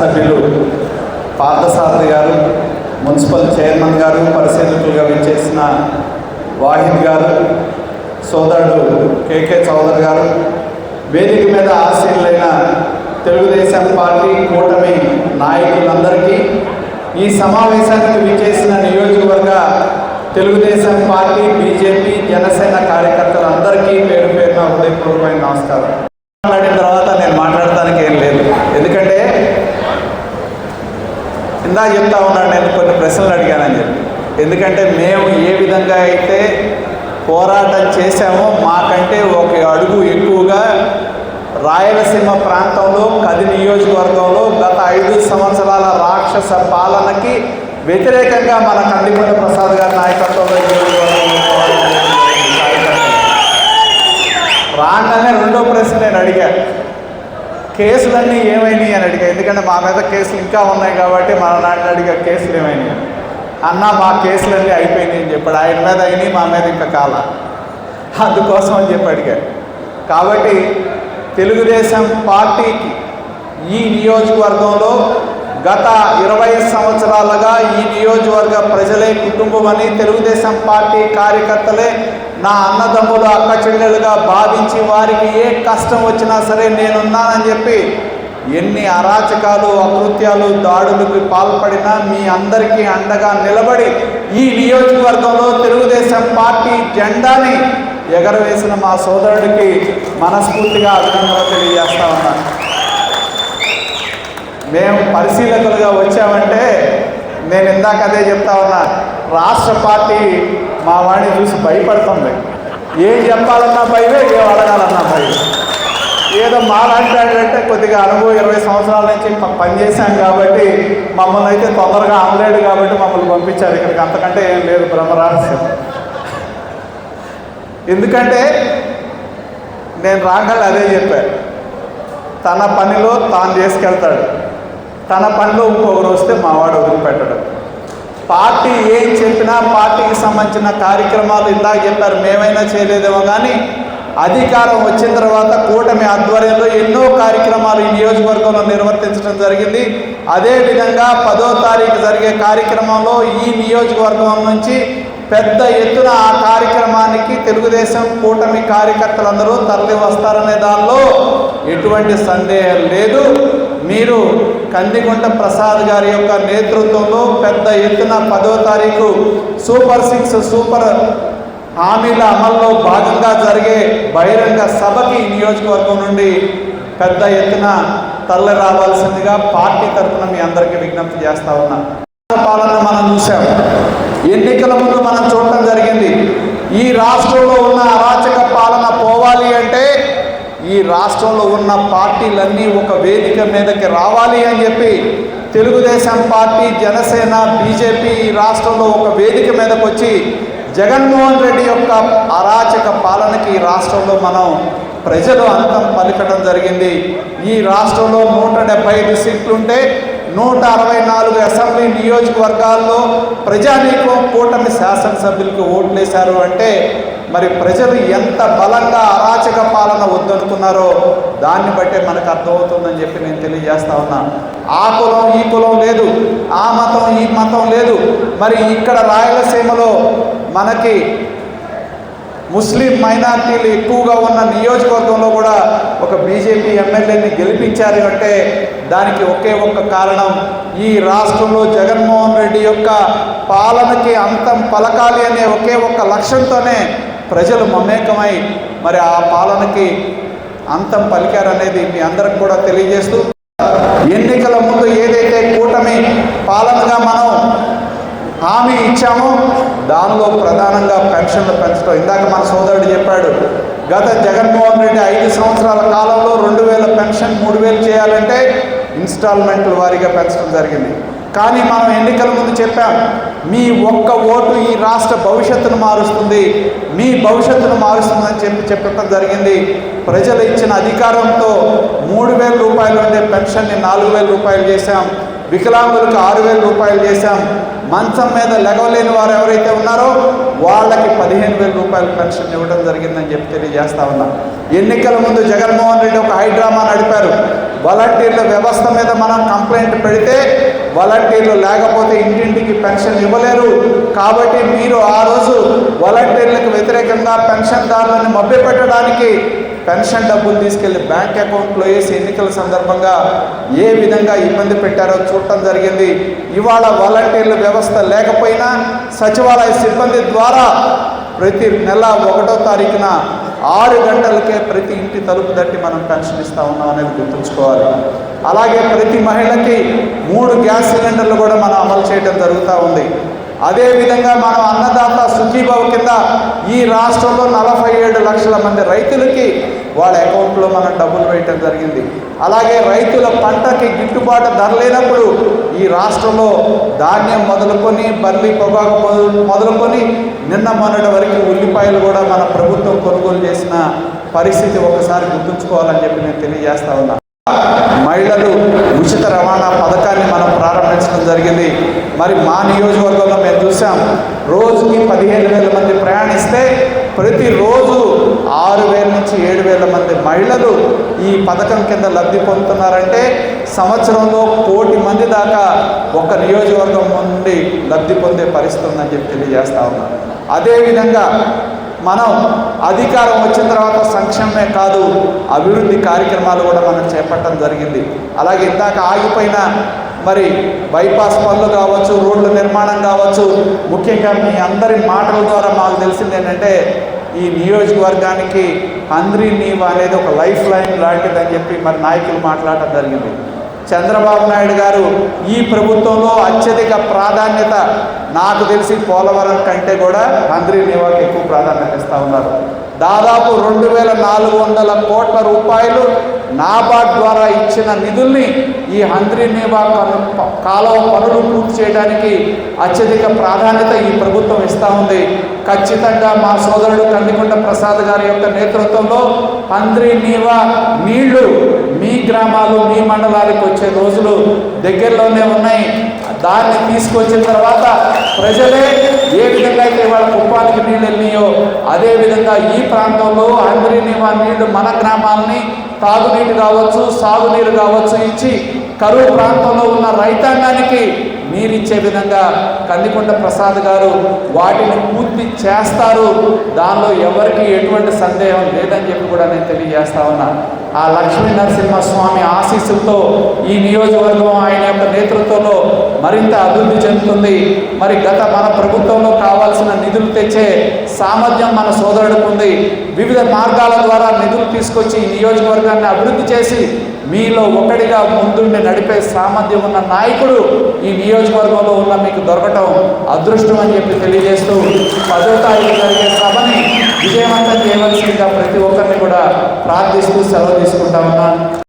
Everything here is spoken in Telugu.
సభ్యులు మాజీ శాసనసభ్యులు పార్థసారథి గారు మున్సిపల్ చైర్మన్ గారు పరిశీలకులుగా విచ్చేసిన వాహిద్ గారు సోదరుడు కేకే చౌదరి గారు వేదిక మీద ఆశీనులైన తెలుగుదేశం పార్టీ కూటమి నాయకులందరికీ ఈ సమావేశానికి విచ్చేసిన నియోజకవర్గ తెలుగుదేశం పార్టీ బీజేపీ జనసేన కార్యకర్తలందరికీ పేరు పేరున హృదయపూర్వకమైన నమస్కారం. మాట్లాడిన తర్వాత నేను మాట్లాడటానికి ఏం లేదు ఎందుకంటే ఇలా చెప్తా ఉన్నాడు నేను కొన్ని ప్రశ్నలు అడిగానని చెప్పి. ఎందుకంటే మేము ఏ విధంగా అయితే పోరాటం చేశామో మాకంటే ఒక అడుగు ఎక్కువగా రాయలసీమ ప్రాంతంలో కది నియోజకవర్గంలో గత ఐదు సంవత్సరాల రాక్షస పాలనకి వ్యతిరేకంగా మన కందికొండ ప్రసాద్ గారి నాయకత్వంలో రాగానే రెండో ప్రశ్న నేను అడిగాను. కేసులన్నీ ఏమైనాయి అని అడిగా. ఎందుకంటే మా మీద కేసులు ఇంకా ఉన్నాయి కాబట్టి మన నాటిని అడిగా కేసులు ఏమైనాయి? అన్న మా కేసులన్నీ అయిపోయినాయి అని చెప్పాడు. ఆయన మీద అయినాయి మా మీద ఇంకా కాల. అందుకోసం అని చెప్పి అడిగా. కాబట్టి తెలుగుదేశం పార్టీకి ఈ నియోజకవర్గంలో గత ఇరవై సంవత్సరాలుగా ఈ నియోజకవర్గ ప్రజలే కుటుంబం అని తెలుగుదేశం పార్టీ కార్యకర్తలే నా అన్నదమ్ములు అక్క చెల్లెలుగా భావించి వారికి ఏ కష్టం వచ్చినా సరే నేనున్నానని చెప్పి ఎన్ని అరాచకాలు అకృత్యాలు దాడులకు పాల్పడినా మీ అందరికీ అండగా నిలబడి ఈ నియోజకవర్గంలో తెలుగుదేశం పార్టీ జెండాని ఎగరవేసిన మా సోదరుడికి మనస్ఫూర్తిగా అభినందనలు తెలియజేస్తా ఉన్నాను మేము పరిశీలకులుగా వచ్చామంటే నేను ఇందాక అదే చెప్తా ఉన్నా రాష్ట్ర పార్టీ మా వాడిని చూసి భయపడుతుంది. ఏం చెప్పాలన్నా భయమే ఏం అడగాలన్నా భయం ఏదో మాట్లాడాడంటే కొద్దిగా అనుభవం ఇరవై సంవత్సరాల నుంచి పనిచేశాం కాబట్టి మమ్మల్ని అయితే తొందరగా అనలేడు కాబట్టి మమ్మల్ని పంపించారు ఇక్కడికి. అంతకంటే ఏం లేదు బ్రహ్మరహస్యం ఎందుకంటే నేను రాగాళ్ళు అదే చెప్పాను. తన పనిలో తాను చేసుకెళ్తాడు. తన పనిలో ఇంకొకరు వస్తే మావాడు వదిలిపెట్టడం. పార్టీ ఏం చెప్పినా పార్టీకి సంబంధించిన కార్యక్రమాలు ఇందాక చెప్పారు మేమైనా చేయలేదేమో కానీ అధికారం వచ్చిన తర్వాత కూటమి ఆధ్వర్యంలో ఎన్నో కార్యక్రమాలు ఈ నియోజకవర్గంలో నిర్వర్తించడం జరిగింది. అదేవిధంగా పదో తారీఖు జరిగే కార్యక్రమంలో ఈ నియోజకవర్గం నుంచి పెద్ద ఎత్తున ఆ కార్యక్రమానికి తెలుగుదేశం కూటమి కార్యకర్తలందరూ తరలి వస్తారనే దానిలో ఎటువంటి సందేహం లేదు. మీరు కందిగుంట ప్రసాద్ గారి యొక్క నేతృత్వంలో పెద్ద ఎత్తున పదో తారీఖు సూపర్ సిక్స్ సూపర్ హామీల అమల్లో భాగంగా జరిగే బహిరంగ సభకి నియోజకవర్గం నుండి పెద్ద ఎత్తున తరలి రావాల్సిందిగా పార్టీ తరఫున మీ అందరికీ విజ్ఞప్తి చేస్తా ఉన్నా. పాలన మనం చూసాం ఎన్నికల ముందు మనం చూడటం జరిగింది. ఈ రాష్ట్రంలో ఉన్న అరాచక పాలన పోవాలి అంటే ఈ రాష్ట్రంలో ఉన్న పార్టీలన్నీ ఒక వేదిక మీదకి రావాలి అని చెప్పి తెలుగుదేశం పార్టీ జనసేన బీజేపీ ఈ రాష్ట్రంలో ఒక వేదిక మీదకి వచ్చి జగన్మోహన్ రెడ్డి యొక్క అరాచక పాలనకి ఈ రాష్ట్రంలో మనం ప్రజలు అంతం పలికడం జరిగింది. ఈ రాష్ట్రంలో నూట డెబ్బై ఐదు సీట్లుంటే నూట అరవై నాలుగు అసెంబ్లీ నియోజకవర్గాల్లో ప్రజానీకం కూటమి శాసనసభ్యులకు ఓట్లేశారు అంటే మరి ప్రజలు ఎంత బలంగా అరాచక పాలన వద్దనుకున్నారో దాన్ని బట్టే మనకు అర్థమవుతుందని చెప్పి నేను తెలియజేస్తా ఉన్నా. ఆ కులం ఈ కులం లేదు. ఆ మతం ఈ మతం లేదు. మరి ఇక్కడ రాయలసీమలో మనకి ముస్లిం మైనార్టీలు ఎక్కువగా ఉన్న నియోజకవర్గంలో కూడా ఒక బీజేపీ ఎమ్మెల్యేని గెలిపించారు అంటే దానికి ఒకే ఒక్క కారణం ఈ రాష్ట్రంలో జగన్మోహన్ రెడ్డి యొక్క పాలనకి అంతం పలకాలి అనే ఒకే ఒక్క లక్ష్యంతోనే ప్రజలు మమేకమై మరి ఆ పాలనకి అంతం పలికారనేది మీ అందరికి కూడా తెలియజేస్తూ ఎన్నికల ముందు ఏదైతే కూటమి పాలనగా మనం హామీ ఇచ్చామో దానిలో ప్రధానంగా పెన్షన్లు పెంచడం. ఇందాక మన సోదరుడు చెప్పాడు గత జగన్మోహన్ రెడ్డి ఐదు సంవత్సరాల కాలంలో రెండు వేల పెన్షన్ మూడు వేలు చేయాలంటే ఇన్స్టాల్మెంట్ల వారీగా పెంచడం జరిగింది. కానీ మనం ఎన్నికల ముందు చెప్పాం మీ ఒక్క ఓటు ఈ రాష్ట్ర భవిష్యత్తును మారుస్తుంది మీ భవిష్యత్తును మారుస్తుందని చెప్పి చెప్పడం జరిగింది. ప్రజలు ఇచ్చిన అధికారంతో మూడు వేల రూపాయలు ఉండే పెన్షన్ని నాలుగు వేల రూపాయలు చేశాం వికలాంగులకు ఆరు వేల రూపాయలు చేశాం మంచం మీద లెగవలేని వారు ఎవరైతే ఉన్నారో వాళ్ళకి పదిహేను వేల రూపాయలు పెన్షన్ ఇవ్వడం జరిగిందని చెప్పి తెలియజేస్తా ఉన్నా. ఎన్నికల ముందు జగన్మోహన్ రెడ్డి ఒక హైడ్రామా నడిపారు. వాలంటీర్ల వ్యవస్థ మీద మనం కంప్లైంట్ పెడితే వాలంటీర్లు లేకపోతే ఇంటింటికి పెన్షన్ ఇవ్వలేరు. కాబట్టి మీరు ఆ రోజు వాలంటీర్లకు వ్యతిరేకంగా పెన్షన్దారులను మభ్యపెట్టడానికి పెన్షన్ డబ్బులు తీసుకెళ్ళి బ్యాంక్ అకౌంట్లో వేసి ఎన్నికల సందర్భంగా ఏ విధంగా ఇబ్బంది పెట్టారో చూడటం జరిగింది. ఇవాళ వాలంటీర్ల వ్యవస్థ లేకపోయినా సచివాలయ సిబ్బంది ద్వారా ప్రతి నెల ఒకటో తారీఖున ఆరు గంటలకే ప్రతి ఇంటి తలుపు తట్టి మనం పెన్షన్ ఇస్తా ఉన్నాం అనేది గుర్తుంచుకోవాలి. అలాగే ప్రతి మహిళకి మూడు గ్యాస్ సిలిండర్లు కూడా మనం అమలు చేయడం జరుగుతూ ఉంది. అదేవిధంగా మనం అన్నదాత సుఖీభావ కింద ఈ రాష్ట్రంలో నలభై ఏడు లక్షల మంది రైతులకి వాళ్ళ అకౌంట్లో మనం డబ్బులు వేయటం జరిగింది. అలాగే రైతుల పంటకి గిట్టుబాటు ధర లేనప్పుడు ఈ రాష్ట్రంలో ధాన్యం మొదలుకొని బర్లీ పొగాకు మొదలు మొదలుకొని నిన్న మొన్నటి వరకు ఉల్లిపాయలు కూడా మన ప్రభుత్వం కొనుగోలు చేసిన పరిస్థితి ఒకసారి గుర్తుంచుకోవాలని చెప్పి నేను తెలియజేస్తా ఉన్నా. మహిళలు ఉచిత రవాణా పథకాన్ని మనం ప్రారంభించడం జరిగింది. మరి మా నియోజకవర్గంలో మేము చూసాం రోజుకి పదిహేను వేల మంది ప్రయాణిస్తే ప్రతిరోజు ఆరు వేల నుంచి ఏడు వేల మంది మహిళలు ఈ పథకం కింద లబ్ధి పొందుతున్నారంటే సంవత్సరంలో కోటి మంది దాకా ఒక నియోజకవర్గం నుండి లబ్ధి పొందే పరిస్థితి ఉందని చెప్పి తెలియజేస్తా ఉన్నాం. అదేవిధంగా మనం అధికారం వచ్చిన తర్వాత సంక్షేమమే కాదు అభివృద్ధి కార్యక్రమాలు కూడా మనం చేపట్టడం జరిగింది. అలాగే ఇందాక ఆగిపోయిన మరి బైపాస్ పనులు కావచ్చు రోడ్ల నిర్మాణం కావచ్చు ముఖ్యంగా మీ అందరి మాటల ద్వారా మాకు తెలిసింది ఏంటంటే ఈ నియోజకవర్గానికి హంద్రీ నీవ అనేది ఒక లైఫ్ లైన్ లాంటిదని చెప్పి మరి నాయకులు మాట్లాడటం జరిగింది. చంద్రబాబు నాయుడు గారు ఈ ప్రభుత్వంలో అత్యధిక ప్రాధాన్యత నాకు తెలిసి పోలవరం కంటే కూడా హంద్రీ నివాకి ఎక్కువ ప్రాధాన్యత ఇస్తూ ఉన్నారు. దాదాపు రెండు వేల నాలుగు వందల కోట్ల రూపాయలు నాబార్డ్ ద్వారా ఇచ్చిన నిధుల్ని ఈ హంద్రీ నేవా పను కాలువ పనులు పూర్తి చేయడానికి అత్యధిక ప్రాధాన్యత ఈ ప్రభుత్వం ఇస్తూ ఉంది. ఖచ్చితంగా మా సోదరుడు కందికొండ ప్రసాద్ గారి యొక్క నేతృత్వంలో హంద్రీ నీవా నీళ్ళు మీ గ్రామాలు మీ మండలాలకు వచ్చే రోజులు దగ్గరలోనే ఉన్నాయి. దాన్ని తీసుకొచ్చిన తర్వాత ప్రజలే ఏ విధంగా అయితే వాళ్ళ కుప్పానికి నీళ్ళు వెళ్ళినాయో అదే విధంగా ఈ ప్రాంతంలో హంద్రీ వారి నీళ్ళు మన గ్రామాలని తాగునీరు కావచ్చు సాగునీరు కావచ్చు ఇచ్చి కరువు ప్రాంతంలో ఉన్న రైతాంగానికి నీరిచ్చే విధంగా కందికొండ ప్రసాద్ గారు వాటిని పూర్తి చేస్తారు. దానిలో ఎవరికి ఎటువంటి సందేహం లేదని చెప్పి కూడా నేను తెలియజేస్తా ఉన్నా. ఆ లక్ష్మీ నరసింహస్వామి ఆశీస్సులతో ఈ నియోజకవర్గం ఆయన యొక్క నేతృత్వంలో మరింత అభివృద్ధి చెందుతుంది. మరి గత మన ప్రభుత్వంలో కావాల్సిన నిధులు తెచ్చే సామర్థ్యం మన సోదరుడికి ఉంది. వివిధ మార్గాల ద్వారా నిధులు తీసుకొచ్చి ఈ నియోజకవర్గాన్ని అభివృద్ధి చేసి మీలో ఒకటిగా ముందుండి నడిపే సామర్థ్యం ఉన్న నాయకుడు ఈ నియోజకవర్గంలో ఉన్న మీకు దొరకటం అదృష్టం అని చెప్పి తెలియజేస్తూ పదో తారీఖు జరిగే సభని విజయవంతం చేయవలసిందిగా ప్రతి ఒక్కరిని కూడా ప్రార్థిస్తూ సెలవు తీసుకుంటా ఉన్నాను